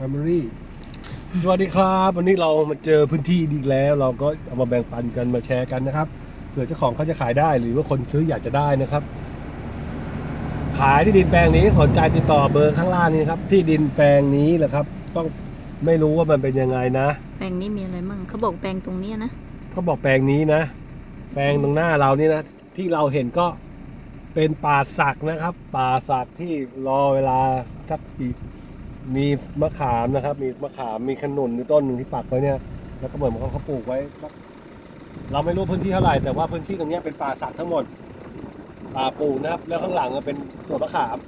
Family สวัสดีครับ วันนี้เรามาเจอพื้นที่อีกแล้ว เราก็เอามาแบ่งปันกันมาแชร์กันนะครับเผื่อเจ้าของเขาจะขายได้หรือว่าคนซื้ออยากจะได้นะครับ ขายที่ดินแปลงนี้สนใจติดต่อเบอร์ข้างล่างนี้ครับ ที่ดินแปลงนี้แหละครับ ต้องไม่รู้ว่ามันเป็นยังไงนะ แปลงนี้มีอะไรมั่งเขาบอกแปลงตรงเนี้ยนะเขาบอกแปลงนี้นะ แปลงตรงหน้าเรานี่นะที่เราเห็นก็เป็นป่าสักนะครับ ป่าสักที่รอเวลาสักปี มีมะขามนะครับ มีมะขามมีขนุนอยู่ต้นหนึ่งที่ปักไว้เนี่ย แล้วก็เหมือนเขาเขาปลูกไว้ เราไม่รู้พื้นที่เท่าไหร่แต่ว่าพื้นที่ตรงเนี้ยเป็นป่าสักทั้งหมด ป่าปลูกนะครับ แล้วข้างหลังก็เป็นสวนมะขาม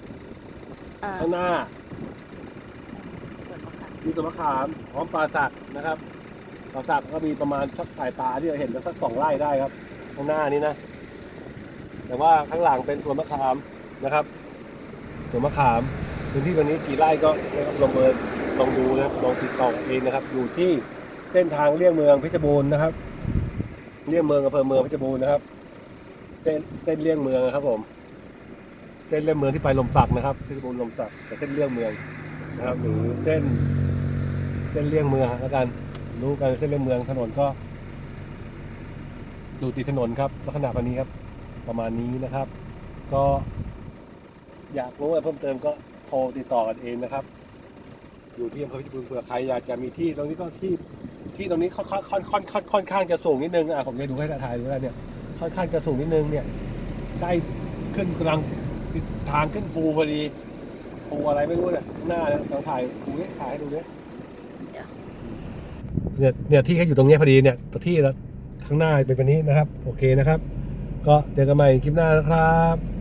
เอ่อข้างหน้าส่วนมะขามมีสวนมะขามพร้อมปลาสักนะครับปลาสักก็มีประมาณสักสายตาที่เราเห็นแล้วสักสองไร่ได้ครับ ข้างหน้านี้นะ แต่ว่าข้างหลังเป็นสวนมะขามนะครับสวนมะขาม พื้นที่ตรงนี้กี่ไร่ก็นะครับลองเบอร์ลองดูนะครับลองติดต่อเองนะครับ อยู่ที่เส้นทางเลี่ยงเมืองเพชรบูรณ์นะครับเลี่ยงเมืองอำเภอเมืองเพชรบูรณ์นะครับ เส้นเส้นเลี่ยงเมืองนะครับผมเส้นเลี่ยงเมืองที่ไปลมสักนะครับเพชรบูรณ์ลมสักแต่เส้นเลี่ยงเมืองนะครับ หรือเส้น เส้นเลี่ยงเมืองแล้วกันรู้กันเส้นเลี่ยงเมืองถนนก็ดูติดถนนครับลักษณะแบบนี้ครับ ประมาณนี้นะครับ ก็อยากรู้อะไรเพิ่มเติมก็ โทรติดต่อกันเองนะครับ อยู่ที่อำเภอพิจิตรเผื่อใครอยากจะมีที่ตรงนี้ก็ที่ที่ตรงนี้ค่อนค่อนค่อนค่อนค่อนค่อนข้างจะสูงนิดนึงอะผมจะดูให้ถ่ายดูแล้วเนี่ยค่อนข้างจะสูงนิดนึงเนี่ยใกล้ขึ้นกำลังทางขึ้นภูพอดีปูอะไรไม่รู้เนี่ยข้างหน้าเนี่ยลองถ่ายดูนี่ถ่ายให้ดูนี่เดี๋ยวเนี่ยเนี่ยที่เขาอยู่ตรงเนี้ยพอดีเนี่ยที่แล้วข้างหน้าเป็นแบบนี้นะครับ โอเคนะครับ ก็เจอกันใหม่คลิปหน้านะครับ